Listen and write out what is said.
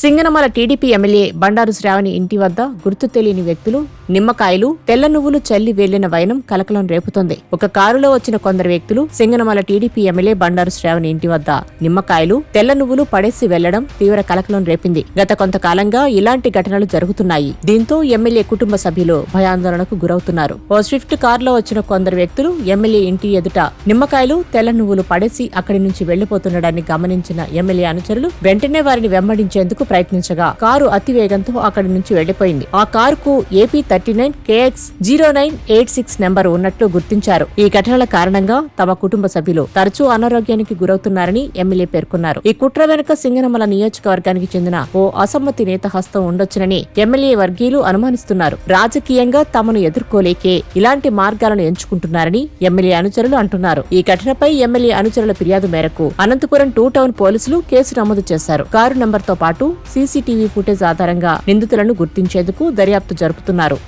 Singanamala TDP MLA Bandaru Sravani ఇంటి వద్ద గుర్తు తెలియని వ్యక్తులు నిమ్మకాయలు తెల్ల నువ్వులు చల్లి వెళ్ళిన వైనం కలకలం రేపుతోంది. ఒక కారులో వచ్చిన కొందరు వ్యక్తులు సింగనమల టీడీపీ ఎమ్మెల్యే బండారు శ్రావణి ఇంటి వద్ద నిమ్మకాయలు తెల్ల నువ్వులు పడేసి వెళ్ళడం తీవ్ర కలకలం రేపింది. గత కొంతకాలంగా ఇలాంటి ఘటనలు జరుగుతున్నాయి. దీంతో ఎమ్మెల్యే కుటుంబ సభ్యులు భయాందోళనకు గురవుతున్నారు. ఓ స్విఫ్ట్ కారులో వచ్చిన కొందరు వ్యక్తులు ఎమ్మెల్యే ఇంటి ఎదుట నిమ్మకాయలు తెల్ల నువ్వులు పడేసి అక్కడి నుంచి వెళ్ళిపోతుండడాన్ని గమనించిన ఎమ్మెల్యే అనుచరులు వెంటనే వారిని వెంబడించేందుకు ప్రయత్నించగా కారు అతివేగంతో అక్కడి నుంచి వెళ్ళిపోయింది ఆ కారుకు AP thirty nine KX zero nine eight six number ఉన్నట్లు గుర్తించారు ఈ ఘటనల కారణంగా తమ కుటుంబ సభ్యులు తరచూ అనారోగ్యానికి గురవుతున్నారని ఎమ్మెల్యే పేర్కొన్నారు ఈ కుట్ర వెనుక సింగనమల నియోజకవర్గానికి చెందిన ఓ అసమ్మతి నేత హస్తం ఉండొచ్చునని ఎమ్మెల్యే వర్గీయులు అనుమానిస్తున్నారు రాజకీయంగా తమను ఎదుర్కోలేకే ఇలాంటి మార్గాలను ఎంచుకుంటున్నారని ఎమ్మెల్యే అనుచరులు అంటున్నారు ఈ ఘటనపై ఎమ్మెల్యే అనుచరుల ఫిర్యాదు మేరకు అనంతపురం టూ టౌన్ పోలీసులు కేసు నమోదు చేశారు కారు నంబర్తో పాటు సీసీటీవీ ఫుటేజ్ ఆధారంగా నిందితులను గుర్తించేందుకు దర్యాప్తు జరుపుతున్నారు